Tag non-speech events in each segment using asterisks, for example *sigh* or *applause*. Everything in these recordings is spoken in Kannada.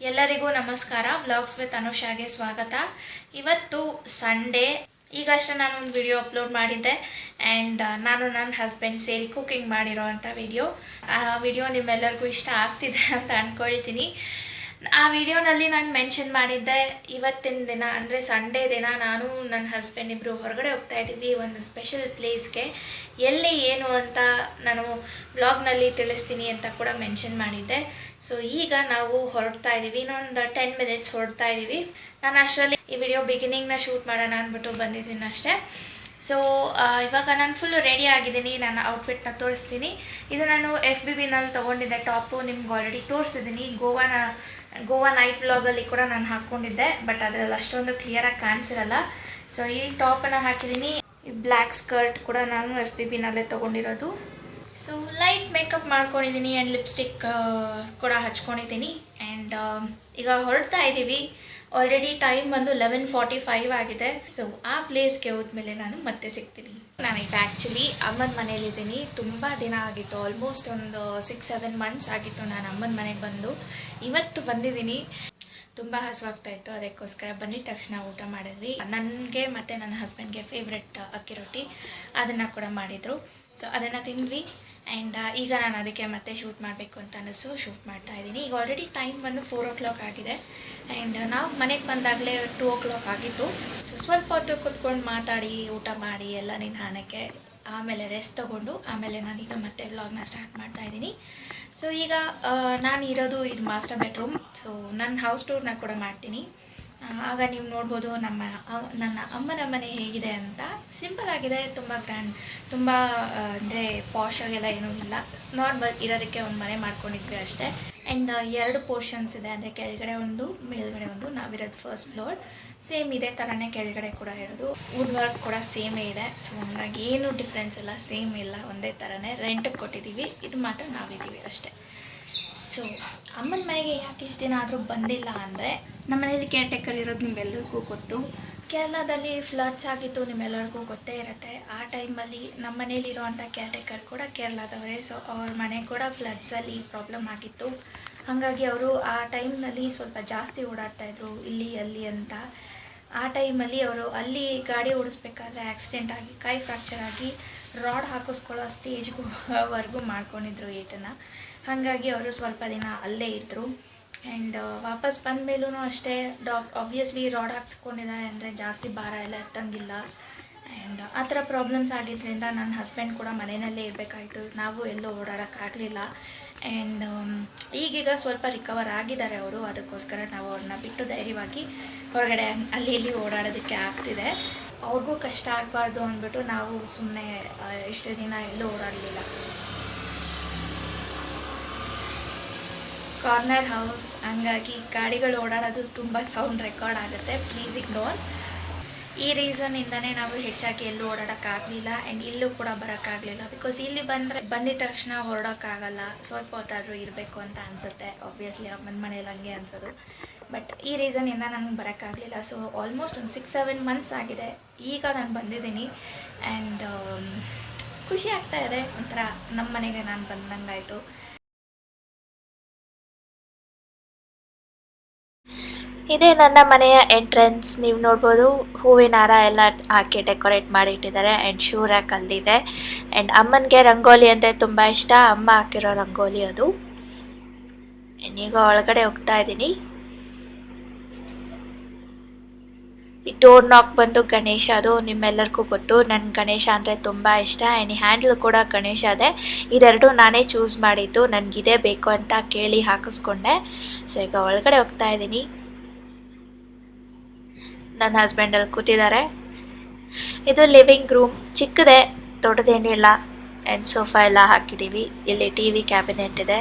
ಎಲ್ಲರಿಗೂ ನಮಸ್ಕಾರ. ಬ್ಲಾಗ್ಸ್ ವಿತ್ ಅನುಷಾಗೆ ಸ್ವಾಗತ. ಇವತ್ತು ಸಂಡೇ ಈಗಷ್ಟೇ ನಾನು ಒಂದು ವಿಡಿಯೋ ಅಪ್ಲೋಡ್ ಮಾಡಿದ್ದೆ ಆ್ಯಂಡ್ ನಾನು ನನ್ನ ಹಸ್ಬೆಂಡ್ ಸೇರಿ ಕುಕಿಂಗ್ ಮಾಡಿರೋ ಅಂಥ ವಿಡಿಯೋ ಆ ವಿಡಿಯೋ ನಿಮ್ಮೆಲ್ಲರಿಗೂ ಇಷ್ಟ ಆಗ್ತಿದೆ ಅಂತ ಅಂದ್ಕೊಳ್ತೀನಿ ಆ ವಿಡಿಯೋನಲ್ಲಿ ನಾನು ಮೆನ್ಷನ್ ಮಾಡಿದ್ದೆ ಇವತ್ತಿನ ದಿನ, ಅಂದರೆ ಸಂಡೇ ದಿನ ನಾನು ನನ್ನ ಹಸ್ಬೆಂಡ್ ಇಬ್ಬರು ಹೊರಗಡೆ ಹೋಗ್ತಾ ಇದ್ದೀವಿ ಒಂದು ಸ್ಪೆಷಲ್ ಪ್ಲೇಸ್ಗೆ ಎಲ್ಲಿ, ಏನು ಅಂತ ನಾನು ಬ್ಲಾಗ್ನಲ್ಲಿ ತಿಳಿಸ್ತೀನಿ ಅಂತ ಕೂಡ ಮೆನ್ಷನ್ ಮಾಡಿದ್ದೆ. ಸೊ ಈಗ ನಾವು ಹೊರಡ್ತಾ ಇದ್ದೀವಿ. ಇನ್ನೊಂದು ಟೆನ್ ಮಿನಿಟ್ಸ್ ಹೊರಡ್ತಾ ಇದ್ದೀವಿ. ನಾನು ಅಷ್ಟರಲ್ಲಿ ಈ ವಿಡಿಯೋ ಬಿಗಿನಿಂಗ್ನ ಶೂಟ್ ಮಾಡೋಣ ಅಂದ್ಬಿಟ್ಟು ಬಂದಿದ್ದೀನಿ ಅಷ್ಟೇ. ಸೊ ಇವಾಗ ನಾನು ಫುಲ್ಲು ರೆಡಿ ಆಗಿದ್ದೀನಿ. ನನ್ನ ಔಟ್ಫಿಟ್ನ ತೋರಿಸ್ತೀನಿ. ಇದು ನಾನು ಎಫ್ ಬಿ ಬಿನಲ್ಲಿ ತೊಗೊಂಡಿದ್ದೆ ಟಾಪು ನಿಮ್ಗೆ ಆಲ್ರೆಡಿ ತೋರಿಸಿದ್ದೀನಿ. ಗೋವಾನ ಗೋವಾ ನೈಟ್ ಬ್ಲಾಗಲ್ಲಿ ಕೂಡ ನಾನು ಹಾಕ್ಕೊಂಡಿದ್ದೆ ಬಟ್ ಅದರಲ್ಲಿ ಅಷ್ಟೊಂದು ಕ್ಲಿಯರಾಗಿ ಕಾಣಿಸಿರಲ್ಲ. ಸೊ ಈ ಟಾಪನ್ನು ಹಾಕಿದ್ದೀನಿ ಬ್ಲ್ಯಾಕ್ ಸ್ಕರ್ಟ್ ಕೂಡ ನಾನು ಎಫ್ ಬಿ ಬಿನಲ್ಲೇ ತೊಗೊಂಡಿರೋದು. ಸೊ ಲೈಟ್ ಮೇಕಪ್ ಮಾಡ್ಕೊಂಡಿದ್ದೀನಿ ಆ್ಯಂಡ್ ಲಿಪ್ಸ್ಟಿಕ್ ಕೂಡ ಹಚ್ಕೊಂಡಿದ್ದೀನಿ ಆ್ಯಂಡ್ ಈಗ ಹೊರಡ್ತಾ ಇದ್ದೀವಿ ಆಲ್ರೆಡಿ ಟೈಮ್ ಬಂದು ಲೆವೆನ್ ಫಾರ್ಟಿ ಫೈವ್ ಆಗಿದೆ. ಸೊ ಆ ಪ್ಲೇಸ್ಗೆ ಹೋದ್ಮೇಲೆ ನಾನು ಮತ್ತೆ ಸಿಗ್ತೀನಿ. ನಾನೀಗ ಆ್ಯಕ್ಚುಲಿ ಅಮ್ಮನ ಮನೇಲಿದ್ದೀನಿ ತುಂಬ ದಿನ ಆಗಿತ್ತು. ಆಲ್ಮೋಸ್ಟ್ ಒಂದು ಸಿಕ್ಸ್ ಸೆವೆನ್ ಮಂತ್ಸ್ ಆಗಿತ್ತು ನಾನು ಅಮ್ಮನ ಮನೆಗೆ ಬಂದು. ಇವತ್ತು ಬಂದಿದ್ದೀನಿ. ತುಂಬ ಹಸುವಾಗ್ತಾ ಇತ್ತು. ಅದಕ್ಕೋಸ್ಕರ ಬಂದಿದ ತಕ್ಷಣ ಊಟ ಮಾಡಿದ್ವಿ. ನನಗೆ ಮತ್ತು ನನ್ನ ಹಸ್ಬೆಂಡ್ಗೆ ಫೇವ್ರೆಟ್ ಅಕ್ಕಿ ರೊಟ್ಟಿ. ಅದನ್ನು ಕೂಡ ಮಾಡಿದರು. ಸೊ ಅದನ್ನು ತಿಂದ್ವಿ. ಆ್ಯಂಡ್ ಈಗ ನಾನು ಅದಕ್ಕೆ ಮತ್ತೆ ಶೂಟ್ ಮಾಡಬೇಕು ಅಂತ ಅನ್ನಿಸು ಶೂಟ್ ಮಾಡ್ತಾ ಇದ್ದೀನಿ. ಈಗ ಆಲ್ರೆಡಿ ಟೈಮ್ ಬಂದು ಫೋರ್ ಓ ಕ್ಲಾಕ್ ಆಗಿದೆ ಆ್ಯಂಡ್ ನಾವು ಮನೆಗೆ ಬಂದಾಗಲೇ ಟೂ ಓ ಕ್ಲಾಕ್ ಆಗಿತ್ತು. ಸೊ ಸ್ವಲ್ಪ ಹೊತ್ತು ಕುತ್ಕೊಂಡು ಮಾತಾಡಿ, ಊಟ ಮಾಡಿ, ಎಲ್ಲ ನಿಧಾನಕ್ಕೆ ಆಮೇಲೆ ರೆಸ್ಟ್ ತೊಗೊಂಡು, ಆಮೇಲೆ ನಾನೀಗ ಮತ್ತೆ ವ್ಲಾಗ್ನ ಸ್ಟಾರ್ಟ್ ಮಾಡ್ತಾ ಇದ್ದೀನಿ. ಸೊ ಈಗ ನಾನು ಇರೋದು ಇದು ಮಾಸ್ಟರ್ ಬೆಡ್ರೂಮ್ ಸೊ ನನ್ನ ಹೌಸ್ ಟೂರ್ನ ಕೂಡ ಮಾಡ್ತೀನಿ. ಆಗ ನೀವು ನೋಡ್ಬೋದು ನಮ್ಮ ನನ್ನ ಅಮ್ಮನ ಮನೆ ಹೇಗಿದೆ ಅಂತ. ಸಿಂಪಲ್ ಆಗಿದೆ, ತುಂಬ ಗ್ರ್ಯಾಂಡ್ ತುಂಬ ಅಂದರೆ ಪಾಶ್ ಆಗೆಲ್ಲ ಏನೂ ಇಲ್ಲ. ನಾರ್ಮಲ್ ಇರೋದಕ್ಕೆ ಒಂದು ಮನೆ ಮಾಡ್ಕೊಂಡಿದ್ವಿ ಅಷ್ಟೇ. ಆ್ಯಂಡ್ ಎರಡು ಪೋರ್ಷನ್ಸ್ ಇದೆ. ಅಂದರೆ ಕೆಳಗಡೆ ಒಂದು, ಮೇಲ್ಗಡೆ ಒಂದು. ನಾವಿರೋದು ಫಸ್ಟ್ ಫ್ಲೋರ್ ಸೇಮ್ ಇದೆ ಥರನೇ ಕೆಳಗಡೆ ಕೂಡ ಇರೋದು. ವುಡ್ ವರ್ಕ್ ಕೂಡ ಸೇಮೇ ಇದೆ. ಸೊ ಹಂಗಾಗಿ ಏನು ಡಿಫ್ರೆನ್ಸ್ ಇಲ್ಲ. ಸೇಮ್ ಇಲ್ಲ. ಒಂದೇ ಥರನೇ ರೆಂಟಿಗೆ ಕೊಟ್ಟಿದ್ದೀವಿ. ಇದು ಮಾತ್ರ ನಾವಿದ್ದೀವಿ ಅಷ್ಟೇ. ಸೊ ಅಮ್ಮನ ಮನೆಗೆ ಯಾಕೆ ಇಷ್ಟು ದಿನ ಆದರೂ ಬಂದಿಲ್ಲ ಅಂದರೆ ನಮ್ಮ ಮನೇಲಿ ಕೇರ್ ಟೇಕರ್ ಇರೋದು ನಿಮ್ಮೆಲ್ಲರಿಗೂ ಗೊತ್ತು. ಕೇರಳದಲ್ಲಿ ಫ್ಲಡ್ಸ್ ಆಗಿತ್ತು ನಿಮ್ಮೆಲ್ಲರಿಗೂ ಗೊತ್ತೇ ಇರುತ್ತೆ. ಆ ಟೈಮಲ್ಲಿ ನಮ್ಮ ಮನೇಲಿ ಇರುವಂಥ ಕೇರ್ ಟೇಕರ್ ಕೂಡ ಕೇರಳದವರೇ. ಸೊ ಅವ್ರ ಮನೆ ಕೂಡ ಫ್ಲಡ್ಸಲ್ಲಿ ಪ್ರಾಬ್ಲಮ್ ಆಗಿತ್ತು. ಹಾಗಾಗಿ ಅವರು ಆ ಟೈಮ್ನಲ್ಲಿ ಸ್ವಲ್ಪ ಜಾಸ್ತಿ ಓಡಾಡ್ತಾಯಿದ್ರು ಇಲ್ಲಿ, ಅಲ್ಲಿ ಅಂತ. ಆ ಟೈಮಲ್ಲಿ ಅವರು ಅಲ್ಲಿ ಗಾಡಿ ಓಡಿಸ್ಬೇಕಾದ್ರೆ ಆಕ್ಸಿಡೆಂಟ್ ಆಗಿ, ಕೈ ಫ್ರ್ಯಾಕ್ಚರ್ ಆಗಿ ರಾಡ್ ಹಾಕಿಸ್ಕೊಳ್ಳೋ ಸ್ಟೇಜ್ಗೂ *laughs* ವರ್ಗೂ ಮಾಡ್ಕೊಂಡಿದ್ರು ಏಟನ್ನು ಹಾಗಾಗಿ ಅವರು ಸ್ವಲ್ಪ ದಿನ ಅಲ್ಲೇ ಇದ್ದರು ಆ್ಯಂಡ್ ವಾಪಸ್ ಬಂದ ಮೇಲೂ ಅಷ್ಟೇ ಡಾಕ್ ಆಬ್ವಿಯಸ್ಲಿ ರಾಡ್ ಹಾಕ್ಸ್ಕೊಂಡಿದ್ದಾರೆ ಅಂದರೆ ಜಾಸ್ತಿ ಭಾರ ಎಲ್ಲ ಎತ್ತಂಗಿಲ್ಲ. ಆ್ಯಂಡ್ ಆ ಥರ ಪ್ರಾಬ್ಲಮ್ಸ್ ಆಗಿದ್ದರಿಂದ ನನ್ನ ಹಸ್ಬೆಂಡ್ ಕೂಡ ಮನೆಯಲ್ಲೇ ಇರಬೇಕಾಯಿತು. ನಾವು ಎಲ್ಲೂ ಓಡಾಡೋಕ್ಕಾಗಲಿಲ್ಲ ಆ್ಯಂಡ್ ಈಗೀಗ ಸ್ವಲ್ಪ ರಿಕವರ್ ಆಗಿದ್ದಾರೆ ಅವರು. ಅದಕ್ಕೋಸ್ಕರ ನಾವು ಅವ್ರನ್ನ ಬಿಟ್ಟು ಧೈರ್ಯವಾಗಿ ಹೊರಗಡೆ ಅಲ್ಲಿ ಇಲ್ಲಿ ಓಡಾಡೋದಕ್ಕೆ ಆಗ್ತಿದೆ. ಅವ್ರಿಗೂ ಕಷ್ಟ ಆಗಬಾರ್ದು ಅಂದ್ಬಿಟ್ಟು ನಾವು ಸುಮ್ಮನೆ ಇಷ್ಟು ದಿನ ಎಲ್ಲೂ ಓಡಾಡಲಿಲ್ಲ. ಕಾರ್ನರ್ ಹೌಸ್ ಹಂಗಾಗಿ ಗಾಡಿಗಳು ಓಡಾಡೋದು ತುಂಬ ಸೌಂಡ್ ರೆಕಾರ್ಡ್ ಆಗುತ್ತೆ. ಪ್ಲೀಸ್ ಇಗ್ನೋರ್ ಈ ರೀಸನ್ನಿಂದನೇ ನಾವು ಹೆಚ್ಚಾಗಿ ಎಲ್ಲೂ ಓಡಾಡೋಕ್ಕಾಗಲಿಲ್ಲ ಆ್ಯಂಡ್ ಇಲ್ಲೂ ಕೂಡ ಬರೋಕ್ಕಾಗಲಿಲ್ಲ ಬಿಕಾಸ್ ಇಲ್ಲಿ ಬಂದರೆ ಬಂದಿದ ತಕ್ಷಣ ಹೊರಡೋಕ್ಕಾಗಲ್ಲ. ಸ್ವಲ್ಪ ಹೊತ್ತಾದರೂ ಇರಬೇಕು ಅಂತ ಅನಿಸುತ್ತೆ. ಆಬ್ವಿಯಸ್ಲಿ ಅಮ್ಮನ ಮನೇಲಿ ಹಂಗೆ ಅನ್ಸೋದು. ಬಟ್ ಈ ರೀಸನ್ನಿಂದ ನನಗೆ ಬರೋಕ್ಕಾಗಲಿಲ್ಲ. ಸೊ ಆಲ್ಮೋಸ್ಟ್ ಒಂದು ಸಿಕ್ಸ್ ಸೆವೆನ್ ಮಂತ್ಸ್ ಆಗಿದೆ. ಈಗ ನಾನು ಬಂದಿದ್ದೀನಿ. ಆ್ಯಂಡ್ ಖುಷಿ ಆಗ್ತಾ ಇದೆ. ಒಂಥರ ನಮ್ಮ ಮನೆಗೆ ನಾನು ಬಂದಂಗಾಯಿತು. ಇದೇ ನನ್ನ ಮನೆಯ ಎಂಟ್ರೆನ್ಸ್ ನೀವು ನೋಡ್ಬೋದು, ಹೂವಿನ ಹಾರ ಎಲ್ಲ ಹಾಕಿ ಡೆಕೋರೇಟ್ ಮಾಡಿ ಇಟ್ಟಿದ್ದಾರೆ ಆ್ಯಂಡ್ ಶೂರ್ ಕಲ್ಲಿದೆ ಆ್ಯಂಡ್ ಅಮ್ಮನಿಗೆ ರಂಗೋಲಿ ಅಂದರೆ ತುಂಬ ಇಷ್ಟ. ಅಮ್ಮ ಹಾಕಿರೋ ರಂಗೋಲಿ ಅದು. ಈಗ ಒಳಗಡೆ ಹೋಗ್ತಾ ಇದ್ದೀನಿ. ಈ ಡೋರ್ ನಾಕ್ ಬಂದು ಗಣೇಶ, ಅದು ನಿಮ್ಮೆಲ್ಲರಿಗೂ ಗೊತ್ತು. ನನ್ ಗಣೇಶ ಅಂದರೆ ತುಂಬ ಇಷ್ಟ. ಆ್ಯಂಡ್ ಹ್ಯಾಂಡ್ಲ್ ಕೂಡ ಗಣೇಶ ಅದೇ. ಇದೆರಡು ನಾನೇ ಚೂಸ್ ಮಾಡಿದ್ದು. ನನಗಿದೇ ಬೇಕು ಅಂತ ಕೇಳಿ ಹಾಕಿಸ್ಕೊಂಡೆ. ಸೊ ಈಗ ಒಳಗಡೆ ಹೋಗ್ತಾ ಇದ್ದೀನಿ. ನನ್ನ ಹಸ್ಬೆಂಡ್ ಅಲ್ಲಿ ಕೂತಿದ್ದಾರೆ. ಇದು ಲಿವಿಂಗ್ ರೂಮ್ ಚಿಕ್ಕದೆ ದೊಡ್ಡದೇನಿಲ್ಲ ಆ್ಯಂಡ್ ಸೋಫಾ ಎಲ್ಲ ಹಾಕಿದ್ದೀವಿ. ಇಲ್ಲಿ ಟಿ ವಿ ಕ್ಯಾಬಿನೆಟ್ ಇದೆ.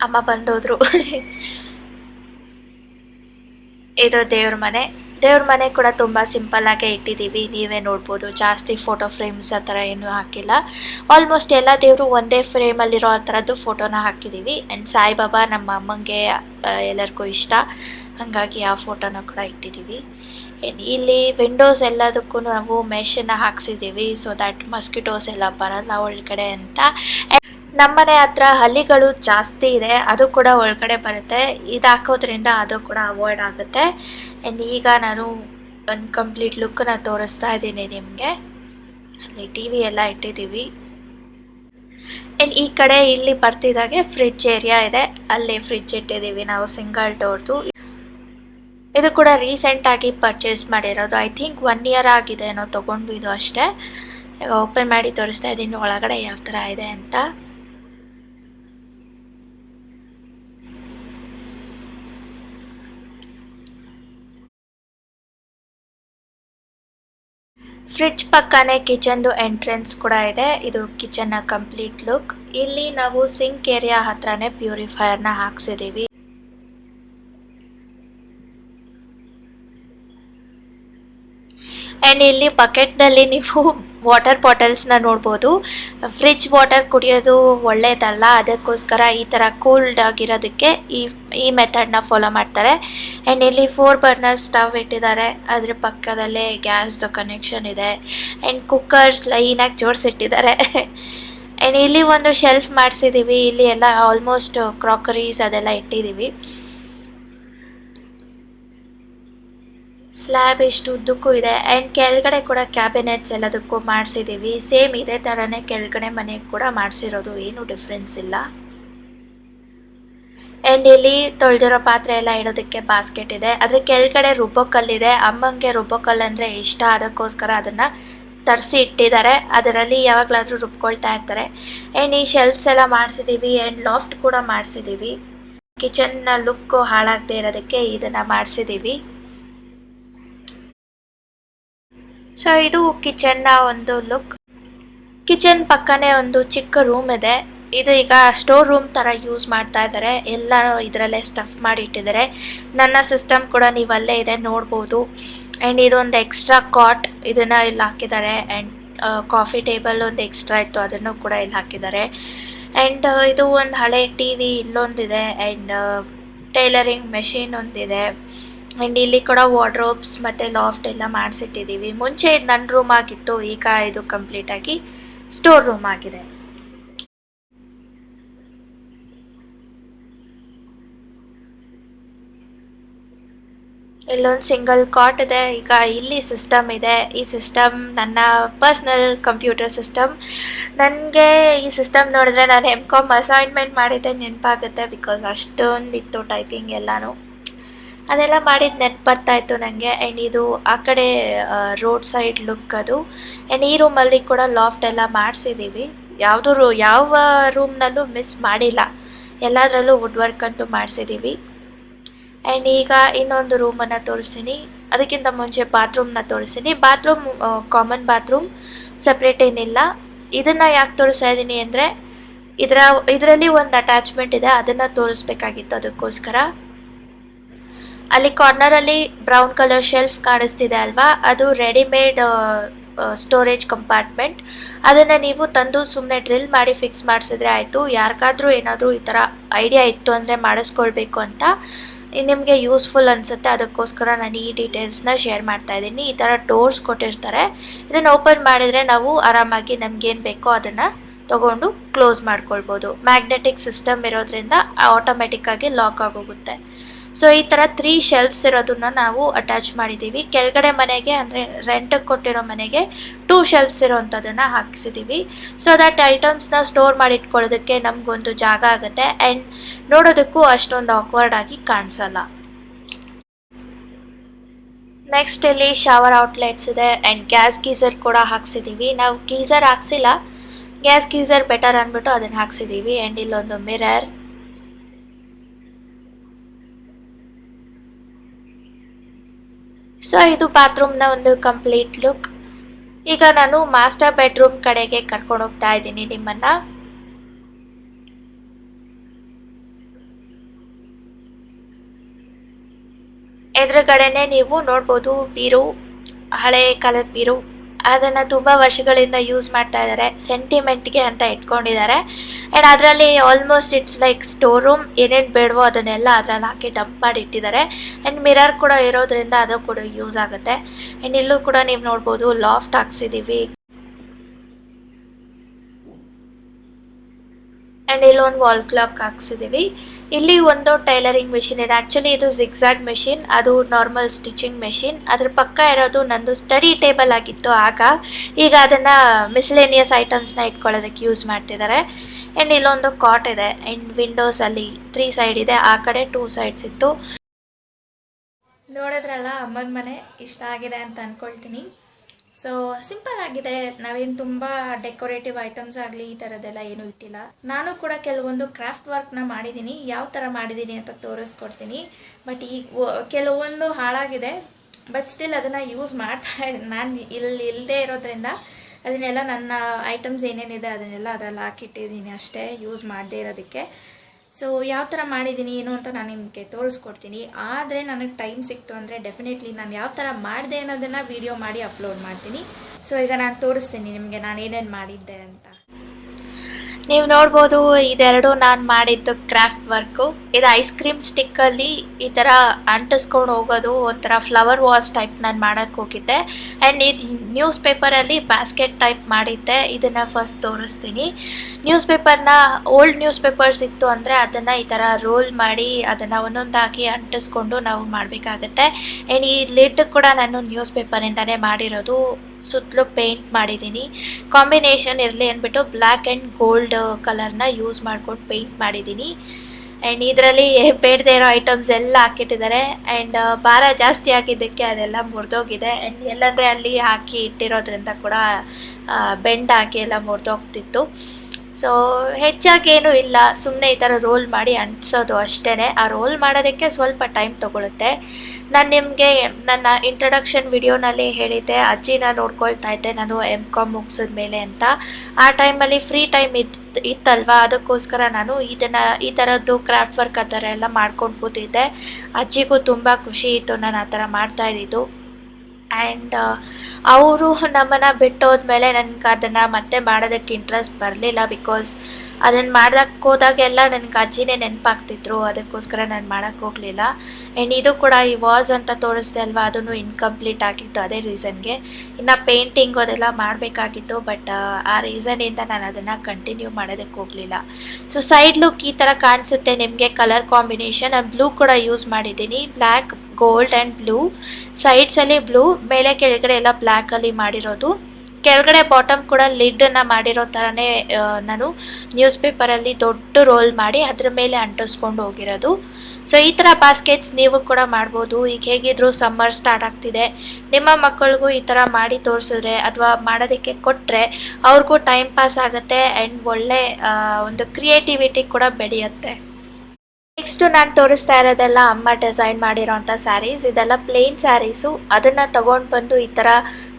ಅಮ್ಮ ಬಂದೋದ್ರು. *laughs* ಇದು ದೇವ್ರ ಮನೆ. ದೇವ್ರ ಮನೆ ಕೂಡ ತುಂಬ ಸಿಂಪಲ್ ಆಗಿ ಇಟ್ಟಿದ್ದೀವಿ ನೀವೇ ನೋಡ್ಬೋದು. ಜಾಸ್ತಿ ಫೋಟೋ ಫ್ರೇಮ್ಸ್ ಆ ಥರ ಏನೂ ಹಾಕಿಲ್ಲ. ಆಲ್ಮೋಸ್ಟ್ ಎಲ್ಲ ದೇವರು ಒಂದೇ ಫ್ರೇಮಲ್ಲಿರೋ ಆ ಥರದ್ದು ಫೋಟೋನ ಹಾಕಿದ್ದೀವಿ ಆ್ಯಂಡ್ ಸಾಯಿಬಾಬಾ ನಮ್ಮ ಅಮ್ಮಂಗೆ ಎಲ್ಲರಿಗೂ ಇಷ್ಟ. ಹಾಗಾಗಿ ಆ ಫೋಟೋನ ಕೂಡ ಇಟ್ಟಿದ್ದೀವಿ ಇಲ್ಲಿ ವಿಂಡೋಸ್ ಎಲ್ಲದಕ್ಕೂ ನಾವು ಮೆಷನ್ನು ಹಾಕ್ಸಿದ್ದೀವಿ ಸೊ ದ್ಯಾಟ್ ಮಸ್ಕಿಟೋಸ್ ಎಲ್ಲ ಬರಲ್ಲ ಒಳಗಡೆ ಅಂತ. ನಮ್ಮನೆ ಹತ್ರ ಹಲ್ಲಿಗಳು ಜಾಸ್ತಿ ಇದೆ, ಅದು ಕೂಡ ಒಳಗಡೆ ಬರುತ್ತೆ. ಇದು ಹಾಕೋದ್ರಿಂದ ಅದು ಕೂಡ ಅವಾಯ್ಡ್ ಆಗುತ್ತೆ. ಆ್ಯಂಡ್ ಈಗ ನಾನು ಒಂದು ಕಂಪ್ಲೀಟ್ ಲುಕ್ಕನ್ನ ತೋರಿಸ್ತಾ ಇದ್ದೀನಿ ನಿಮಗೆ. ಅಲ್ಲಿ ಟಿ ವಿ ಎಲ್ಲ ಇಟ್ಟಿದ್ದೀವಿ. ಆ್ಯಂಡ್ ಈ ಕಡೆ ಇಲ್ಲಿ ಬರ್ತಿದ್ದಾಗೆ ಫ್ರಿಡ್ಜ್ ಏರಿಯಾ ಇದೆ. ಅಲ್ಲಿ ಫ್ರಿಡ್ಜ್ ಇಟ್ಟಿದ್ದೀವಿ ನಾವು ಸಿಂಗಲ್ ಡೋರ್ದು ಇದು ಕೂಡ ರೀಸೆಂಟಾಗಿ ಪರ್ಚೇಸ್ ಮಾಡಿರೋದು. ಐ ಥಿಂಕ್ ಒನ್ ಇಯರ್ ಆಗಿದೆ ಏನೋ ತೊಗೊಂಡು ಇದು ಅಷ್ಟೇ. ಈಗ ಓಪನ್ ಮಾಡಿ ತೋರಿಸ್ತಾ ಇದ್ದೀನಿ, ಒಳಗಡೆ ಯಾವ ಥರ ಇದೆ ಅಂತ. ಫ್ರಿಡ್ಜ್ ಪಕ್ಕನೆ ಕಿಚನ್ದು ಎಂಟ್ರೆನ್ಸ್ ಕೂಡ ಇದೆ. ಇದು ಕಿಚನ್ನ ಕಂಪ್ಲೀಟ್ ಲುಕ್. ಇಲ್ಲಿ ನಾವು ಸಿಂಕ್ ಏರಿಯಾ ಹತ್ರನೇ ಪ್ಯೂರಿಫೈಯರ್ನ ಹಾಕ್ಸಿದೀವಿ. ಅಂಡ್ ಇಲ್ಲಿ ಬಕೆಟ್ನಲ್ಲಿ ನೀವು ವಾಟರ್ ಬಾಟಲ್ಸ್ನ ನೋಡ್ಬೋದು. ಫ್ರಿಜ್ ವಾಟರ್ ಕುಡಿಯೋದು ಒಳ್ಳೆಯದಲ್ಲ ಅದಕ್ಕೋಸ್ಕರ ಈ ಥರ ಕೂಲ್ಡ್ ಆಗಿರೋದಕ್ಕೆ ಈ ಈ ಮೆಥಡ್ನ ಫಾಲೋ ಮಾಡ್ತಾರೆ. ಆ್ಯಂಡ್ ಇಲ್ಲಿ ಫೋರ್ ಬರ್ನರ್ ಸ್ಟವ್ ಇಟ್ಟಿದ್ದಾರೆ. ಅದ್ರ ಪಕ್ಕದಲ್ಲೇ ಗ್ಯಾಸ್ದು ಕನೆಕ್ಷನ್ ಇದೆ. ಆ್ಯಂಡ್ ಕುಕ್ಕರ್ಸ್ ಲೈನಾಗಿ ಜೋಡಿಸಿಟ್ಟಿದ್ದಾರೆ. ಆ್ಯಂಡ್ *laughs* ಇಲ್ಲಿ ಒಂದು ಶೆಲ್ಫ್ ಮಾಡಿಸಿದ್ದೀವಿ ಇಲ್ಲಿ ಎಲ್ಲ ಆಲ್ಮೋಸ್ಟ್ ಕ್ರಾಕರೀಸ್ ಅದೆಲ್ಲ ಇಟ್ಟಿದ್ದೀವಿ ಸ್ಲ್ಯಾಬ್ ಎಷ್ಟು ಉದ್ದಕ್ಕೂ ಇದೆ. ಆ್ಯಂಡ್ ಕೆಳಗಡೆ ಕೂಡ ಕ್ಯಾಬಿನೆಟ್ಸ್ ಎಲ್ಲದಕ್ಕೂ ಮಾಡಿಸಿದ್ದೀವಿ ಸೇಮ್ ಇದೇ ಥರನೇ ಕೆಳಗಡೆ ಮನೆಗೆ ಕೂಡ ಮಾಡಿಸಿರೋದು. ಏನು ಡಿಫ್ರೆನ್ಸ್ ಇಲ್ಲ. ಆ್ಯಂಡ್ ಇಲ್ಲಿ ತೊಳೆದಿರೋ ಪಾತ್ರೆ ಎಲ್ಲ ಇಡೋದಕ್ಕೆ ಬಾಸ್ಕೆಟ್ ಇದೆ. ಅದ್ರ ಕೆಳಗಡೆ ರುಬ್ಬೋ ಅಮ್ಮಂಗೆ ರುಬ್ಬೋ ಅಂದರೆ ಇಷ್ಟ. ಅದಕ್ಕೋಸ್ಕರ ಅದನ್ನು ತರಿಸಿ ಇಟ್ಟಿದ್ದಾರೆ. ಅದರಲ್ಲಿ ಯಾವಾಗಲಾದರೂ ರುಬ್ಕೊಳ್ತಾ ಇರ್ತಾರೆ. ಆ್ಯಂಡ್ ಈ ಶೆಲ್ಫ್ಸ್ ಎಲ್ಲ ಮಾಡಿಸಿದ್ದೀವಿ ಆ್ಯಂಡ್ ಲಾಫ್ಟ್ ಕೂಡ ಮಾಡಿಸಿದ್ದೀವಿ ಕಿಚನ್ನ ಲುಕ್ಕು ಹಾಳಾಗದೇ ಇರೋದಕ್ಕೆ ಇದನ್ನು ಮಾಡಿಸಿದ್ದೀವಿ ಸೊ ಇದು ಕಿಚನ್ನ ಒಂದು ಲುಕ್ ಕಿಚನ್ ಪಕ್ಕನೆ ಒಂದು ಚಿಕ್ಕ ರೂಮ್ ಇದೆ. ಇದು ಈಗ ಸ್ಟೋರ್ ರೂಮ್ ಥರ ಯೂಸ್ ಮಾಡ್ತಾ ಇದ್ದಾರೆ. ಎಲ್ಲ ಇದರಲ್ಲೇ ಸ್ಟಫ್ ಮಾಡಿ ಇಟ್ಟಿದ್ದಾರೆ. ನನ್ನ ಸಿಸ್ಟಮ್ ಕೂಡ ನೀವು ಅಲ್ಲೇ ಇದೆ, ನೋಡ್ಬೋದು. ಆ್ಯಂಡ್ ಇದೊಂದು ಎಕ್ಸ್ಟ್ರಾ ಕಾಟ್ ಇದನ್ನು ಇಲ್ಲಿ ಹಾಕಿದ್ದಾರೆ. ಆ್ಯಂಡ್ ಕಾಫಿ ಟೇಬಲ್ ಒಂದು ಎಕ್ಸ್ಟ್ರಾ ಇತ್ತು, ಅದನ್ನು ಕೂಡ ಇಲ್ಲಿ ಹಾಕಿದ್ದಾರೆ. ಆ್ಯಂಡ್ ಇದು ಒಂದು ಹಳೆ ಟಿ ವಿ ಇಲ್ಲೊಂದಿದೆ. ಆ್ಯಂಡ್ ಟೈಲರಿಂಗ್ ಮೆಷಿನ್ ಒಂದಿದೆ. ಆ್ಯಂಡ್ ಇಲ್ಲಿ ಕೂಡ ವಾರ್ಡ್ರೋಬ್ಸ್ ಮತ್ತು ಲಾಫ್ಟ್ ಎಲ್ಲ ಮಾಡಿಸಿಟ್ಟಿದ್ದೀವಿ. ಮುಂಚೆ ಇದು ನನ್ನ ರೂಮ್ ಆಗಿತ್ತು, ಈಗ ಇದು ಕಂಪ್ಲೀಟಾಗಿ ಸ್ಟೋರ್ ರೂಮ್ ಆಗಿದೆ. ಇಲ್ಲೊಂದು ಸಿಂಗಲ್ ಕಾಟ್ ಇದೆ, ಈಗ ಇಲ್ಲಿ ಸಿಸ್ಟಮ್ ಇದೆ. ಈ ಸಿಸ್ಟಮ್ ನನ್ನ ಪರ್ಸ್ನಲ್ ಕಂಪ್ಯೂಟರ್ ಸಿಸ್ಟಮ್ ನನಗೆ ಈ ಸಿಸ್ಟಮ್ ನೋಡಿದ್ರೆ ನಾನು ಎಂ ಕಾಮ್ ಅಸೈನ್ಮೆಂಟ್ ಮಾಡಿದ್ದೆ ನೆನಪಾಗುತ್ತೆ ಬಿಕಾಸ್ ಅಷ್ಟೊಂದಿತ್ತು ಟೈಪಿಂಗ್ ಎಲ್ಲನೂ. ಅದೆಲ್ಲ ಮಾಡಿದ ನೆನಪು ಬರ್ತಾಯಿತ್ತು ನನಗೆ ಆ್ಯಂಡ್ ಇದು ಆ ಕಡೆ ರೋಡ್ ಸೈಡ್ ಲುಕ್ ಅದು. ಆ್ಯಂಡ್ ಈ ರೂಮಲ್ಲಿ ಕೂಡ ಲಾಫ್ಟ್ ಎಲ್ಲ ಮಾಡಿಸಿದ್ದೀವಿ ಯಾವುದೂ ರೂ ಯಾವ ರೂಮ್ನಲ್ಲೂ ಮಿಸ್ ಮಾಡಿಲ್ಲ. ಎಲ್ಲದರಲ್ಲೂ ವುಡ್ ವರ್ಕ್ ಅಂತೂ ಮಾಡಿಸಿದ್ದೀವಿ ಆ್ಯಂಡ್ ಈಗ ಇನ್ನೊಂದು ರೂಮನ್ನು ತೋರಿಸ್ತೀನಿ ಅದಕ್ಕಿಂತ ಮುಂಚೆ ಬಾತ್ರೂಮ್ನ ತೋರಿಸ್ತೀನಿ ಬಾತ್ರೂಮ್ ಕಾಮನ್ ಬಾತ್ರೂಮ್ ಸಪ್ರೇಟ್ ಏನಿಲ್ಲ. ಇದನ್ನು ಯಾಕೆ ತೋರಿಸ್ತಾ ಇದ್ದೀನಿ ಅಂದರೆ, ಇದರ, ಇದರಲ್ಲಿ ಒಂದು ಅಟ್ಯಾಚ್ಮೆಂಟ್ ಇದೆ. ಅದನ್ನು ತೋರಿಸ್ಬೇಕಾಗಿತ್ತು ಅದಕ್ಕೋಸ್ಕರ. ಅಲ್ಲಿ ಕಾರ್ನರ್ ಅಲ್ಲಿ ಬ್ರೌನ್ ಕಲರ್ ಶೆಲ್ಫ್ ಕಾಣಿಸ್ತಿದೆ ಅಲ್ವಾ? ಅದು ರೆಡಿಮೇಡ್ ಸ್ಟೋರೇಜ್ ಕಂಪಾರ್ಟ್ಮೆಂಟ್ ಅದನ್ನು ನೀವು ತಂದು ಸುಮ್ಮನೆ ಡ್ರಿಲ್ ಮಾಡಿ ಫಿಕ್ಸ್ ಮಾಡಿಸಿದ್ರೆ ಆಯಿತು. ಯಾರಿಗಾದ್ರೂ ಏನಾದರೂ ಈ ಥರ ಐಡಿಯಾ ಇತ್ತು ಅಂದರೆ ಮಾಡಿಸ್ಕೊಳ್ಬೇಕು ಅಂತ ನಿಮಗೆ ಯೂಸ್ಫುಲ್ ಅನಿಸುತ್ತೆ. ಅದಕ್ಕೋಸ್ಕರ ನಾನು ಈ ಡೀಟೇಲ್ಸ್ನ ಶೇರ್ ಮಾಡ್ತಾ ಇದ್ದೀನಿ. ಈ ಥರ ಡೋರ್ಸ್ ಕೊಟ್ಟಿರ್ತಾರೆ. ಇದನ್ನು ಓಪನ್ ಮಾಡಿದರೆ ನಾವು ಆರಾಮಾಗಿ ನಮಗೇನು ಬೇಕೋ ಅದನ್ನು ತಗೊಂಡು ಕ್ಲೋಸ್ ಮಾಡ್ಕೊಳ್ಬೋದು. ಮ್ಯಾಗ್ನೆಟಿಕ್ ಸಿಸ್ಟಮ್ ಇರೋದ್ರಿಂದ ಆಟೋಮೆಟಿಕ್ಕಾಗಿ ಲಾಕ್ ಆಗೋಗುತ್ತೆ. ಸೊ ಈ ಥರ ತ್ರೀ ಶೆಲ್ಫ್ಸ್ ಇರೋದನ್ನ ನಾವು ಅಟ್ಯಾಚ್ ಮಾಡಿದ್ದೀವಿ ಕೆಳಗಡೆ ಮನೆಗೆ ಅಂದರೆ ರೆಂಟಿಗೆ ಕೊಟ್ಟಿರೋ ಮನೆಗೆ ಟೂ ಶೆಲ್ಫ್ಸ್ ಇರೋವಂಥದ್ದನ್ನು ಹಾಕಿಸಿದ್ದೀವಿ ಸೊ ದಟ್ ಐಟಮ್ಸ್ನ ಸ್ಟೋರ್ ಮಾಡಿ ಇಟ್ಕೊಳ್ಳೋದಕ್ಕೆ ನಮಗೊಂದು ಜಾಗ ಆಗುತ್ತೆ. ಆ್ಯಂಡ್ ನೋಡೋದಕ್ಕೂ ಅಷ್ಟೊಂದು ಆಕ್ವರ್ಡ್ ಆಗಿ ಕಾಣಿಸಲ್ಲ. ನೆಕ್ಸ್ಟ್ ಇಲ್ಲಿ ಶವರ್ ಔಟ್ಲೆಟ್ಸ್ ಇದೆ ಆ್ಯಂಡ್ ಗ್ಯಾಸ್ ಗೀಸರ್ ಕೂಡ ಹಾಕ್ಸಿದ್ದೀವಿ ನಾವು ಗೀಸರ್ ಹಾಕ್ಸಿಲ್ಲ. ಗ್ಯಾಸ್ ಗೀಸರ್ ಬೆಟರ್ ಅಂದ್ಬಿಟ್ಟು ಅದನ್ನು ಹಾಕ್ಸಿದ್ದೀವಿ ಆ್ಯಂಡ್ ಇಲ್ಲೊಂದು ಮಿರರ್ ಸೊ, ಇದು ಬಾತ್ರೂಮ್ನ ಒಂದು ಕಂಪ್ಲೀಟ್ ಲುಕ್ ಈಗ ನಾನು ಮಾಸ್ಟರ್ ಬೆಡ್ರೂಮ್ ಕಡೆಗೆ ಕರ್ಕೊಂಡು ಹೋಗ್ತಾ ಇದ್ದೀನಿ ನಿಮ್ಮನ್ನ. ಎದುರುಗಡೆನೆ ನೀವು ನೋಡ್ಬೋದು ಬೀರು, ಹಳೆ ಕಾಲದ ಬೀರು. ಅದನ್ನು ತುಂಬ ವರ್ಷಗಳಿಂದ ಯೂಸ್ ಮಾಡ್ತಾ ಇದ್ದಾರೆ ಸೆಂಟಿಮೆಂಟ್ಗೆ ಅಂತ ಇಟ್ಕೊಂಡಿದ್ದಾರೆ. ಆ್ಯಂಡ್ ಅದರಲ್ಲಿ almost it's like store room ಏನೇನು ಬೇಡವೋ ಅದನ್ನೆಲ್ಲ ಅದರಲ್ಲಿ ಹಾಕಿ ಡಂಪ್ ಮಾಡಿ ಇಟ್ಟಿದ್ದಾರೆ. ಆ್ಯಂಡ್ ಮಿರರ್ ಕೂಡ ಇರೋದ್ರಿಂದ ಅದು ಕೂಡ ಯೂಸ್ ಆಗುತ್ತೆ. ಆ್ಯಂಡ್ ಇಲ್ಲೂ ಕೂಡ ನೀವು ನೋಡ್ಬೋದು ಲಾಫ್ಟ್ ಹಾಕ್ಸಿದ್ದೀವಿ ಆ್ಯಂಡ್ ಇಲ್ಲೊಂದು ವಾಲ್ ಕ್ಲಾಕ್ ಹಾಕ್ಸಿದ್ದೀವಿ ಇಲ್ಲಿ ಒಂದು ಟೈಲರಿಂಗ್ ಮೆಷಿನ್ ಇದೆ. ಆ್ಯಕ್ಚುಲಿ ಇದು ಜಿಗ್ಸಾಗ್ ಮೆಷಿನ್ ಅದು ನಾರ್ಮಲ್ ಸ್ಟಿಚಿಂಗ್ ಮೆಷಿನ್ ಅದ್ರ ಪಕ್ಕ ಇರೋದು ನಂದು ಸ್ಟಡಿ ಟೇಬಲ್ ಆಗಿತ್ತು ಆಗ. ಈಗ ಅದನ್ನು ಮಿಸ್ಲೇನಿಯಸ್ ಐಟಮ್ಸ್ನ ಇಟ್ಕೊಳ್ಳೋದಕ್ಕೆ ಯೂಸ್ ಮಾಡ್ತಿದ್ದಾರೆ. ಆ್ಯಂಡ್ ಇಲ್ಲೊಂದು ಕಾಟ್ ಇದೆ. ಆ್ಯಂಡ್ ವಿಂಡೋಸ್ ಅಲ್ಲಿ ತ್ರೀ ಸೈಡ್ ಇದೆ. ಆ ಕಡೆ ಟೂ ಸೈಡ್ಸ್ ಇತ್ತು. ನೋಡಿದ್ರಲ್ಲ ಅಮ್ಮನ ಮನೆ? ಇಷ್ಟ ಆಗಿದೆ ಅಂತ ಅಂದ್ಕೊಳ್ತೀನಿ ಸೊ ಸಿಂಪಲ್ ಆಗಿದೆ ನಾವೇನು ತುಂಬಾ ಡೆಕೋರೇಟಿವ್ ಐಟಮ್ಸ್ ಆಗಲಿ ಈ ಥರದ್ದೆಲ್ಲ ಏನು ಇಟ್ಟಿಲ್ಲ. ನಾನು ಕೂಡ ಕೆಲವೊಂದು ಕ್ರಾಫ್ಟ್ ವರ್ಕ್ನ ಮಾಡಿದ್ದೀನಿ ಯಾವ ಥರ ಮಾಡಿದ್ದೀನಿ ಅಂತ ತೋರಿಸ್ಕೊಡ್ತೀನಿ. ಬಟ್ ಈ ಕೆಲವೊಂದು ಹಾಳಾಗಿದೆ. ಬಟ್ ಸ್ಟಿಲ್ ಅದನ್ನು ಯೂಸ್ ಮಾಡ್ತಾ ನಾನು ಇಲ್ಲಿ ಇಲ್ಲದೆ ಇರೋದ್ರಿಂದ ಅದನ್ನೆಲ್ಲ ನನ್ನ ಐಟಮ್ಸ್ ಏನೇನಿದೆ ಅದನ್ನೆಲ್ಲ ಅದರಲ್ಲಿ ಹಾಕಿಟ್ಟಿದ್ದೀನಿ ಅಷ್ಟೇ. ಯೂಸ್ ಮಾಡದೇ ಇರೋದಕ್ಕೆ. ಸೊ ಯಾವ ಥರ ಮಾಡಿದ್ದೀನಿ, ಏನು ಅಂತ ನಾನು ನಿಮಗೆ ತೋರಿಸ್ಕೊಡ್ತೀನಿ. ಆದರೆ ನನಗೆ ಟೈಮ್ ಸಿಕ್ತು ಅಂದರೆ ಡೆಫಿನೆಟ್ಲಿ ನಾನು ಯಾವ ಥರ ಮಾಡಿದೆ ಅನ್ನೋದನ್ನು ವಿಡಿಯೋ ಮಾಡಿ ಅಪ್ಲೋಡ್ ಮಾಡ್ತೀನಿ. ಸೊ ಈಗ ನಾನು ತೋರಿಸ್ತೀನಿ ನಿಮಗೆ ನಾನು ಏನೇನು ಮಾಡಿದ್ದೆ ಅಂತ. ನೀವು ನೋಡ್ಬೋದು, ಇದೆರಡು ನಾನು ಮಾಡಿದ್ದು ಕ್ರಾಫ್ಟ್ ವರ್ಕು. ಇದು ಐಸ್ ಕ್ರೀಮ್ ಸ್ಟಿಕ್ಕಲ್ಲಿ ಈ ಥರ ಅಂಟಿಸ್ಕೊಂಡು ಹೋಗೋದು, ಒಂಥರ ಫ್ಲವರ್ ವಾಸ್ ಟೈಪ್ ನಾನು ಮಾಡೋಕ್ಕೆ ಹೋಗಿದ್ದೆ. ಆ್ಯಂಡ್ ಇದು ನ್ಯೂಸ್ ಪೇಪರಲ್ಲಿ ಬ್ಯಾಸ್ಕೆಟ್ ಟೈಪ್ ಮಾಡಿದ್ದೆ, ಇದನ್ನು ಫಸ್ಟ್ ತೋರಿಸ್ತೀನಿ. ನ್ಯೂಸ್ ಪೇಪರ್ನ, ಓಲ್ಡ್ ನ್ಯೂಸ್ ಪೇಪರ್ಸ್ ಇತ್ತು ಅಂದರೆ ಅದನ್ನು ಈ ಥರ ರೋಲ್ ಮಾಡಿ, ಅದನ್ನು ಒಂದೊಂದಾಗಿ ಅಂಟಿಸ್ಕೊಂಡು ನಾವು ಮಾಡಬೇಕಾಗತ್ತೆ. ಆ್ಯಂಡ್ ಈ ಲಿಡ್ ಕೂಡ ನಾನು ನ್ಯೂಸ್ ಪೇಪರಿಂದನೇ ಮಾಡಿರೋದು. ಸುತ್ತಲೂ ಪೇಂಟ್ ಮಾಡಿದ್ದೀನಿ. ಕಾಂಬಿನೇಷನ್ ಇರಲಿ ಅಂದ್ಬಿಟ್ಟು ಬ್ಲ್ಯಾಕ್ ಆ್ಯಂಡ್ ಗೋಲ್ಡ್ ಕಲರ್ನ ಯೂಸ್ ಮಾಡ್ಕೊಂಡು ಪೇಂಟ್ ಮಾಡಿದ್ದೀನಿ. ಆ್ಯಂಡ್ ಇದರಲ್ಲಿ *laughs* ಬೇಡದೇ ಇರೋ ಐಟಮ್ಸ್ ಎಲ್ಲ ಹಾಕಿಟ್ಟಿದ್ದಾರೆ. ಆ್ಯಂಡ್ ಭಾರ ಜಾಸ್ತಿ ಹಾಕಿದ್ದಕ್ಕೆ ಅದೆಲ್ಲ ಮುರಿದೋಗಿದೆ. ಆ್ಯಂಡ್ ಎಲ್ಲಂದರೆ ಅಲ್ಲಿ ಹಾಕಿ ಇಟ್ಟಿರೋದ್ರಿಂದ ಕೂಡ ಬೆಂಡ್ ಹಾಕಿ ಎಲ್ಲ ಮುರಿದೋಗ್ತಿತ್ತು. ಸೊ ಹೆಚ್ಚಾಗಿ ಏನೂ ಇಲ್ಲ. ಸುಮ್ಮನೆ ಈ ಥರ ರೋಲ್ ಮಾಡಿ ಅಂಟಿಸೋದು ಅಷ್ಟೇ ಆ ರೋಲ್ ಮಾಡೋದಕ್ಕೆ ಸ್ವಲ್ಪ ಟೈಮ್ ತೊಗೊಳುತ್ತೆ. ನಾನು ನಿಮಗೆ ನನ್ನ ಇಂಟ್ರಡಕ್ಷನ್ ವಿಡಿಯೋನಲ್ಲಿ ಹೇಳಿದ್ದೆ. ಅಜ್ಜಿನ ನೋಡ್ಕೊಳ್ತಾ ಇದ್ದೆ ನಾನು ಎಂ ಕಾಮ್ ಮುಗಿಸಿದ ಮೇಲೆ ಅಂತ. ಆ ಟೈಮಲ್ಲಿ ಫ್ರೀ ಟೈಮ್ ಇತ್ತು ಇತ್ತಲ್ವಾ? ಅದಕ್ಕೋಸ್ಕರ ನಾನು ಇದನ್ನು, ಈ ಥರದ್ದು ಕ್ರಾಫ್ಟ್ ವರ್ಕ್ ಆ ಥರ ಎಲ್ಲ ಮಾಡ್ಕೊಂಡು ಕೂತಿದ್ದೆ. ಅಜ್ಜಿಗೂ ತುಂಬ ಖುಷಿ ಇತ್ತು ನಾನು ಆ ಥರ ಮಾಡ್ತಾ ಇದ್ದಿದ್ದು. ಆ್ಯಂಡ್ ಅವರು ನಮ್ಮನ್ನು ಬಿಟ್ಟೋದ್ಮೇಲೆ ನನಗೆ ಅದನ್ನು ಮತ್ತೆ ಮಾಡೋದಕ್ಕೆ ಇಂಟ್ರೆಸ್ಟ್ ಬರಲಿಲ್ಲ ಬಿಕಾಸ್ ಅದನ್ನು ಮಾಡೋಕ್ಕೆ ಹೋದಾಗೆಲ್ಲ ನನಗೆ ಅಜ್ಜಿನೇ ನೆನಪಾಗ್ತಿದ್ರು. ಅದಕ್ಕೋಸ್ಕರ ನಾನು ಮಾಡೋಕ್ಕೆ ಹೋಗಲಿಲ್ಲ. ಆ್ಯಂಡ್ ಇದು ಕೂಡ ಈ ವಾಸ್ ಅಂತ ತೋರಿಸ್ದೆ ಅಲ್ವಾ? ಅದನ್ನು ಇನ್ಕಂಪ್ಲೀಟ್ ಆಗಿತ್ತು ಅದೇ ರೀಸನ್ಗೆ ಇನ್ನು ಪೇಂಟಿಂಗ್ ಅದೆಲ್ಲ ಮಾಡಬೇಕಾಗಿತ್ತು ಬಟ್ ಆ ರೀಸನಿಂದ ನಾನು ಅದನ್ನು ಕಂಟಿನ್ಯೂ ಮಾಡೋದಕ್ಕೆ ಹೋಗಲಿಲ್ಲ. ಸೊ ಸೈಡ್ ಲುಕ್ ಈ ಥರ ಕಾಣಿಸುತ್ತೆ ನಿಮಗೆ ಕಲರ್ ಕಾಂಬಿನೇಷನ್ ನಾನು ಬ್ಲೂ ಕೂಡ ಯೂಸ್ ಮಾಡಿದ್ದೀನಿ. ಬ್ಲ್ಯಾಕ್ ಗೋಲ್ಡ್ ಆ್ಯಂಡ್ ಬ್ಲೂ ಸೈಡ್ಸಲ್ಲಿ ಬ್ಲೂ ಮೇಲೆ ಕೆಳಗಡೆ ಎಲ್ಲ ಬ್ಲ್ಯಾಕಲ್ಲಿ ಮಾಡಿರೋದು. ಕೆಳಗಡೆ ಬಾಟಮ್ ಕೂಡ ಲಿಡ್ಡನ್ನು ಮಾಡಿರೋ ಥರನೇ ನಾನು ನ್ಯೂಸ್ ಪೇಪರಲ್ಲಿ ದೊಡ್ಡ ರೋಲ್ ಮಾಡಿ ಅದ್ರ ಮೇಲೆ ಅಂಟಿಸ್ಕೊಂಡು ಹೋಗಿರೋದು. ಸೊ ಈ ಥರ ಬಾಸ್ಕೆಟ್ಸ್ ನೀವು ಕೂಡ ಮಾಡ್ಬೋದು. ಈಗ ಹೇಗಿದ್ರು ಸಮ್ಮರ್ ಸ್ಟಾರ್ಟ್ ಆಗ್ತಿದೆ. ನಿಮ್ಮ ಮಕ್ಕಳಿಗೂ ಈ ಥರ ಮಾಡಿ ತೋರಿಸಿದ್ರೆ ಅಥವಾ ಮಾಡೋದಕ್ಕೆ ಕೊಟ್ಟರೆ ಅವ್ರಿಗೂ ಟೈಮ್ ಪಾಸ್ ಆಗುತ್ತೆ ಆ್ಯಂಡ್ ಒಳ್ಳೆ ಒಂದು ಕ್ರಿಯೇಟಿವಿಟಿ ಕೂಡ ಬೆಳೆಯುತ್ತೆ. ನೆಕ್ಸ್ಟ್ ನಾನು ತೋರಿಸ್ತಾ ಇರೋದೆಲ್ಲ ಅಮ್ಮ ಡಿಸೈನ್ ಮಾಡಿರೋಂಥ ಸ್ಯಾರೀಸ್ ಇದೆಲ್ಲ ಪ್ಲೇನ್ ಸ್ಯಾರೀಸು ಅದನ್ನು ತಗೊಂಡು ಬಂದು ಈ ಥರ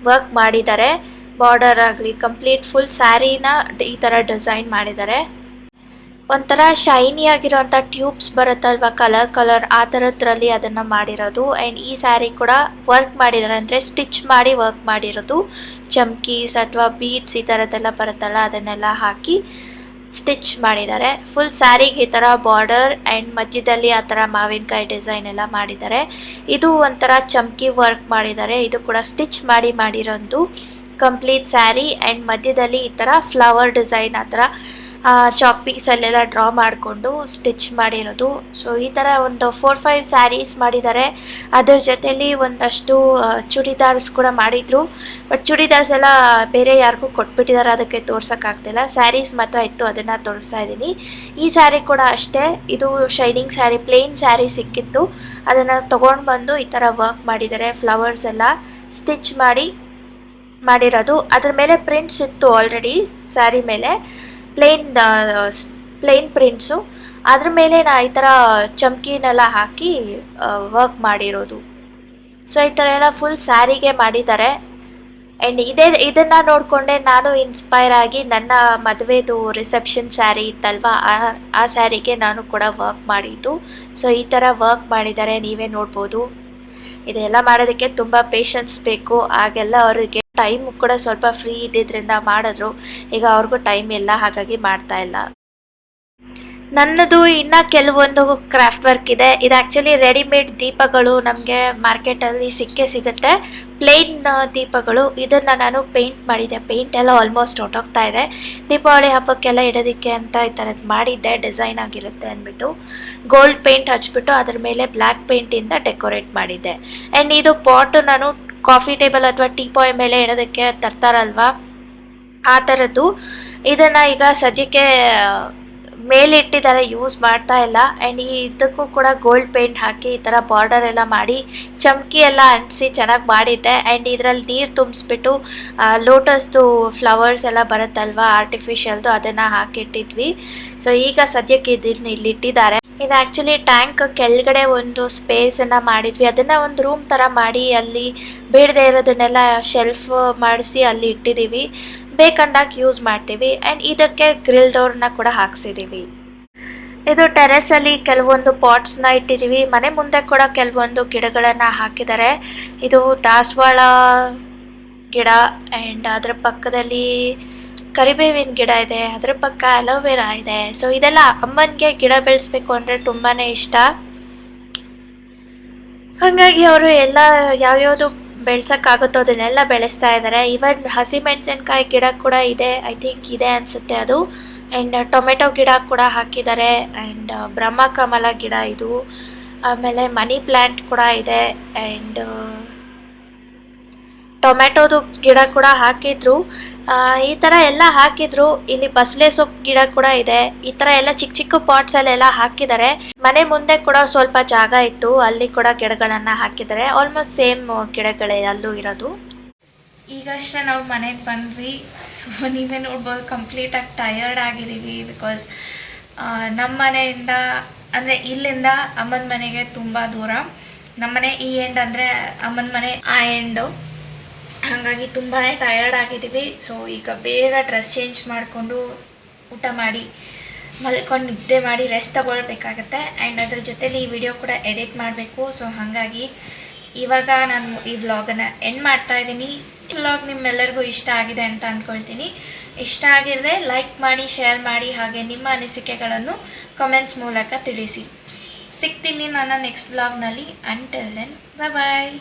ವರ್ಕ್ ಮಾಡಿದ್ದಾರೆ. ಬಾರ್ಡರ್ ಆಗಲಿ, ಕಂಪ್ಲೀಟ್ ಫುಲ್ ಸ್ಯಾರಿನ ಈ ಥರ ಡಿಸೈನ್ ಮಾಡಿದ್ದಾರೆ. ಒಂಥರ ಶೈನಿ ಆಗಿರೋಂಥ ಟ್ಯೂಬ್ಸ್ ಬರುತ್ತಲ್ವ ಕಲರ್ ಕಲರ್ ಆ ಥರದ್ರಲ್ಲಿ ಅದನ್ನು ಮಾಡಿರೋದು. ಆ್ಯಂಡ್ ಈ ಸ್ಯಾರಿ ಕೂಡ ವರ್ಕ್ ಮಾಡಿದ್ದಾರೆ. ಅಂದರೆ ಸ್ಟಿಚ್ ಮಾಡಿ ವರ್ಕ್ ಮಾಡಿರೋದು. ಚಮ್ಕೀಸ್ ಅಥವಾ ಬೀಡ್ಸ್ ಈ ಥರದ್ದೆಲ್ಲ ಬರುತ್ತಲ್ಲ, ಅದನ್ನೆಲ್ಲ ಹಾಕಿ ಸ್ಟಿಚ್ ಮಾಡಿದ್ದಾರೆ. ಫುಲ್ ಸ್ಯಾರಿಗೆ ಈ ಥರ ಬಾರ್ಡರ್ ಆ್ಯಂಡ್ ಮಧ್ಯದಲ್ಲಿ ಆ ಥರ ಮಾವಿನಕಾಯಿ ಡಿಸೈನ್ ಎಲ್ಲ ಮಾಡಿದ್ದಾರೆ. ಇದು ಒಂಥರ ಚಮ್ಕಿ ವರ್ಕ್ ಮಾಡಿದ್ದಾರೆ. ಇದು ಕೂಡ ಸ್ಟಿಚ್ ಮಾಡಿ ಮಾಡಿರೋದು. ಕಂಪ್ಲೀಟ್ ಸ್ಯಾರಿ ಆ್ಯಂಡ್ ಮಧ್ಯದಲ್ಲಿ ಈ ಥರ ಫ್ಲವರ್ ಡಿಸೈನ್ ಆ ಥರ ಚಾಕ್ ಪೀಸಲ್ಲೆಲ್ಲ ಡ್ರಾ ಮಾಡಿಕೊಂಡು ಸ್ಟಿಚ್ ಮಾಡಿರೋದು. ಸೊ ಈ ಥರ ಒಂದು ಫೋರ್ ಫೈವ್ ಸ್ಯಾರೀಸ್ ಮಾಡಿದ್ದಾರೆ. ಅದರ ಜೊತೆಯಲ್ಲಿ ಒಂದಷ್ಟು ಚೂಡಿದಾರ್ಸ್ ಕೂಡ ಮಾಡಿದರು. ಬಟ್ ಚೂಡಿದಾರ್ಸ್ ಎಲ್ಲ ಬೇರೆ ಯಾರಿಗೂ ಕೊಟ್ಬಿಟ್ಟಿದ್ದಾರೆ ಅದಕ್ಕೆ ತೋರ್ಸೋಕ್ಕಾಗ್ತಿಲ್ಲ. ಸ್ಯಾರೀಸ್ ಮಾತ್ರ ಇತ್ತು, ಅದನ್ನು ತೋರಿಸ್ತಾ ಇದ್ದೀನಿ. ಈ ಸ್ಯಾರಿ ಕೂಡ ಅಷ್ಟೇ, ಇದು ಶೈನಿಂಗ್ ಸ್ಯಾರಿ ಪ್ಲೇನ್ ಸ್ಯಾರಿ ಸಿಕ್ಕಿತ್ತು. ಅದನ್ನು ತೊಗೊಂಡು ಬಂದು ಈ ಥರ ವರ್ಕ್ ಮಾಡಿದ್ದಾರೆ ಫ್ಲವರ್ಸ್ ಎಲ್ಲ. ಸ್ಟಿಚ್ ಮಾಡಿ ಮಾಡಿರೋದು. ಅದ್ರ ಮೇಲೆ ಪ್ರಿಂಟ್ಸ್ ಇತ್ತು ಆಲ್ರೆಡಿ ಸ್ಯಾರಿ ಮೇಲೆ. ಪ್ಲೇನ್ ಪ್ಲೇನ್ ಪ್ರಿಂಟ್ಸು ಅದ್ರ ಮೇಲೆ ನಾ ಈ ಥರ ಚಮ್ಕಿನೆಲ್ಲ ಹಾಕಿ ವರ್ಕ್ ಮಾಡಿರೋದು. ಸೊ ಈ ಥರ ಎಲ್ಲ ಫುಲ್ ಸ್ಯಾರಿಗೆ ಮಾಡಿದ್ದಾರೆ. ಆ್ಯಂಡ್ ಇದೇ, ಇದನ್ನು ನೋಡಿಕೊಂಡೆ ನಾನು ಇನ್ಸ್ಪೈರ್ ಆಗಿ ನನ್ನ ಮದುವೆದು ರಿಸೆಪ್ಷನ್ ಸ್ಯಾರಿ ಇತ್ತಲ್ವ, ಆ ಆ ಸ್ಯಾರಿಗೆ ನಾನು ಕೂಡ ವರ್ಕ್ ಮಾಡಿದ್ದು. ಸೊ ಈ ಥರ ವರ್ಕ್ ಮಾಡಿದ್ದಾರೆ, ನೀವೇ ನೋಡ್ಬೋದು. ಇದೆಲ್ಲ ಮಾಡೋದಕ್ಕೆ ತುಂಬ ಪೇಷನ್ಸ್ ಬೇಕು. ಆಗೆಲ್ಲ ಅವರಿಗೆ ಟೈಮ್ ಕೂಡ ಸ್ವಲ್ಪ ಫ್ರೀ ಇದ್ದಿದ್ದರಿಂದ ಮಾಡಿದ್ರು. ಈಗ ಅವ್ರಿಗೂ ಟೈಮ್ ಇಲ್ಲ, ಹಾಗಾಗಿ ಮಾಡ್ತಾ ಇಲ್ಲ. ನನ್ನದು ಇನ್ನು ಕೆಲವೊಂದು ಕ್ರಾಫ್ಟ್ ವರ್ಕ್ ಇದೆ. ಇದು ಆ್ಯಕ್ಚುಲಿ ರೆಡಿಮೇಡ್ ದೀಪಗಳು ನಮಗೆ ಮಾರ್ಕೆಟಲ್ಲಿ ಸಿಕ್ಕೇ ಸಿಗುತ್ತೆ. ಪ್ಲೇನ್ ದೀಪಗಳು. ಇದನ್ನು ನಾನು ಪೇಂಟ್ ಮಾಡಿದ್ದೆ ಪೇಂಟ್ ಎಲ್ಲ ಆಲ್ಮೋಸ್ಟ್ ಹೊಟ್ಟೋಗ್ತಾ ಇದೆ. ದೀಪಾವಳಿ ಹಬ್ಬಕ್ಕೆಲ್ಲ ಇಡೋದಕ್ಕೆ ಅಂತ ಈ ಥರದ್ದು ಮಾಡಿದ್ದೆ. ಡಿಸೈನ್ ಆಗಿರುತ್ತೆ ಅಂದ್ಬಿಟ್ಟು. ಗೋಲ್ಡ್ ಪೇಂಟ್ ಹಚ್ಬಿಟ್ಟು ಅದ್ರ ಮೇಲೆ ಬ್ಲ್ಯಾಕ್ ಪೇಂಟಿಂದ ಡೆಕೋರೇಟ್ ಮಾಡಿದ್ದೆ ಆ್ಯಂಡ್ ಇದು ಪಾಟು ನಾನು ಕಾಫಿ ಟೇಬಲ್ ಅಥವಾ ಟೀ ಪಾಯ್ ಮೇಲೆ ಇಡೋದಕ್ಕೆ ತರ್ತಾರಲ್ವಾ? ಆ ಥರದ್ದು ಇದನ್ನು ಈಗ ಸದ್ಯಕ್ಕೆ ಮೇಲಿಟ್ಟಿದ್ದಾರೆ ಯೂಸ್ ಮಾಡ್ತಾ ಇಲ್ಲ. ಆ್ಯಂಡ್ ಈ ಇದಕ್ಕೂ ಕೂಡ ಗೋಲ್ಡ್ ಪೇಂಟ್ ಹಾಕಿ ಈ ಥರ ಬಾರ್ಡರ್ ಎಲ್ಲ ಮಾಡಿ ಚಮಕಿ ಎಲ್ಲ ಅಂಟಿಸಿ ಚೆನ್ನಾಗಿ ಮಾಡಿದ್ದೆ. ಆ್ಯಂಡ್ ಇದರಲ್ಲಿ ನೀರು ತುಂಬಿಸ್ಬಿಟ್ಟು ಲೋಟಸ್ದು ಫ್ಲವರ್ಸ್ ಎಲ್ಲ ಬರುತ್ತಲ್ವಾ ಆರ್ಟಿಫಿಷಿಯಲ್ದು ಅದನ್ನು ಹಾಕಿಟ್ಟಿದ್ವಿ. ಸೊ ಈಗ ಸದ್ಯಕ್ಕೆ ಇದನ್ನ ಇಲ್ಲಿ ಇಟ್ಟಿದ್ದಾರೆ ಇದು ಆ್ಯಕ್ಚುಲಿ ಟ್ಯಾಂಕ್ ಕೆಳಗಡೆ ಒಂದು ಸ್ಪೇಸನ್ನು ಮಾಡಿದ್ವಿ. ಅದನ್ನು ಒಂದು ರೂಮ್ ಥರ ಮಾಡಿ ಅಲ್ಲಿ ಬೇಡದೇ ಇರೋದನ್ನೆಲ್ಲ ಶೆಲ್ಫ್ ಮಾಡಿಸಿ ಅಲ್ಲಿ ಇಟ್ಟಿದ್ದೀವಿ ಬೇಕಂದಾಗ ಯೂಸ್ ಮಾಡ್ತೀವಿ. ಆ್ಯಂಡ್ ಇದಕ್ಕೆ ಗ್ರಿಲ್ ಡೋರ್ನ ಕೂಡ ಹಾಕ್ಸಿದ್ದೀವಿ ಇದು ಟೆರೆಸಲ್ಲಿ ಕೆಲವೊಂದು ಪಾಟ್ಸ್ನ ಇಟ್ಟಿದ್ದೀವಿ ಮನೆ ಮುಂದೆ ಕೂಡ ಕೆಲವೊಂದು ಗಿಡಗಳನ್ನು ಹಾಕಿದ್ದಾರೆ. ಇದು ದಾಸವಾಳ ಗಿಡ ಆ್ಯಂಡ್ ಅದರ ಪಕ್ಕದಲ್ಲಿ ಕರಿಬೇವಿನ ಗಿಡ ಇದೆ, ಅದ್ರ ಪಕ್ಕ ಅಲೋವೆರಾ ಇದೆ. ಸೊ ಇದೆಲ್ಲ ಅಮ್ಮನಿಗೆ ಗಿಡ ಬೆಳೆಸ್ಬೇಕು ಅಂದರೆ ತುಂಬಾ ಇಷ್ಟ. ಹಾಗಾಗಿ ಅವರು ಎಲ್ಲ ಯಾವ್ಯಾವುದು ಬೆಳ್ಸೋಕ್ಕಾಗುತ್ತೋ ಅದನ್ನೆಲ್ಲ ಬೆಳೆಸ್ತಾ ಇದ್ದಾರೆ ಇವನ್ ಹಸಿಮೆಣಸಿನ್ಕಾಯಿ ಗಿಡ ಕೂಡ ಇದೆ ಐ ಥಿಂಕ್ ಇದೆ ಅನಿಸುತ್ತೆ ಅದು. ಆ್ಯಂಡ್ ಟೊಮೆಟೊ ಗಿಡ ಕೂಡ ಹಾಕಿದ್ದಾರೆ ಆ್ಯಂಡ್ ಬ್ರಹ್ಮಕಮಲ ಗಿಡ ಇದು. ಆಮೇಲೆ ಮನಿ ಪ್ಲ್ಯಾಂಟ್ ಕೂಡ ಇದೆ ಆ್ಯಂಡ್ ಟೊಮೆಟೊದು ಗಿಡ ಕೂಡ ಹಾಕಿದ್ರು. ಈ ಥರ ಎಲ್ಲ ಹಾಕಿದ್ರು. ಇಲ್ಲಿ ಬಸಳೆ ಸೊಪ್ಪು ಗಿಡ ಕೂಡ ಇದೆ. ಈ ಥರ ಎಲ್ಲ ಚಿಕ್ಕ ಚಿಕ್ಕ ಪಾಟ್ಸಲ್ಲೆಲ್ಲ ಹಾಕಿದ್ದಾರೆ. ಮನೆ ಮುಂದೆ ಕೂಡ ಸ್ವಲ್ಪ ಜಾಗ ಇತ್ತು. ಅಲ್ಲಿ ಕೂಡ ಗಿಡಗಳನ್ನು ಹಾಕಿದ್ದಾರೆ. ಆಲ್ಮೋಸ್ಟ್ ಸೇಮ್ ಗಿಡಗಳೇ ಅಲ್ಲೂ ಇರೋದು. ಈಗಷ್ಟೇ ನಾವು ಮನೆಗೆ ಬಂದ್ವಿ. ಸೊ ನೀವೇ ನೋಡ್ಬೋದು ಕಂಪ್ಲೀಟಾಗಿ ಟಯರ್ಡ್ ಆಗಿದ್ದೀವಿ ಬಿಕಾಸ್ ನಮ್ಮ ಮನೆಯಿಂದ, ಅಂದರೆ ಇಲ್ಲಿಂದ ಅಮ್ಮನ ಮನೆಗೆ ತುಂಬ ದೂರ. ನಮ್ಮನೆ ಈ ಎಂಡ್ ಅಂದರೆ ಅಮ್ಮನ ಮನೆ ಆ ಎಂಡು ಹಾಗಾಗಿ ತುಂಬಾ ಟಯರ್ಡ್ ಆಗಿದ್ದೀವಿ. ಸೊ ಈಗ ಬೇಗ ಡ್ರೆಸ್ ಚೇಂಜ್ ಮಾಡಿಕೊಂಡು ಊಟ ಮಾಡಿ, ಮಲ್ಕೊಂಡು ನಿದ್ದೆ ಮಾಡಿ ರೆಸ್ಟ್ ತಗೊಳ್ಬೇಕಾಗತ್ತೆ. ಆ್ಯಂಡ್ ಅದ್ರ ಜೊತೇಲಿ ಈ ವಿಡಿಯೋ ಕೂಡ ಎಡಿಟ್ ಮಾಡಬೇಕು. ಸೊ ಹಾಗಾಗಿ ಇವಾಗ ನಾನು ಈ ವ್ಲಾಗನ್ನು ಎಂಡ್ ಮಾಡ್ತಾ ಇದ್ದೀನಿ. ಈ ವ್ಲಾಗ್ ನಿಮ್ಮೆಲ್ಲರಿಗೂ ಇಷ್ಟ ಆಗಿದೆ ಅಂತ ಅಂದ್ಕೊಳ್ತೀನಿ ಇಷ್ಟ ಆಗಿದ್ರೆ ಲೈಕ್ ಮಾಡಿ ಶೇರ್ ಮಾಡಿ, ಹಾಗೆ ನಿಮ್ಮ ಅನಿಸಿಕೆಗಳನ್ನು ಕಮೆಂಟ್ಸ್ ಮೂಲಕ ತಿಳಿಸಿ. ಸಿಗ್ತೀನಿ ನನ್ನ ನೆಕ್ಸ್ಟ್ ವ್ಲಾಗ್ನಲ್ಲಿ ಅಂಟಿಲ್ ದೆನ್ ಬಾಯ್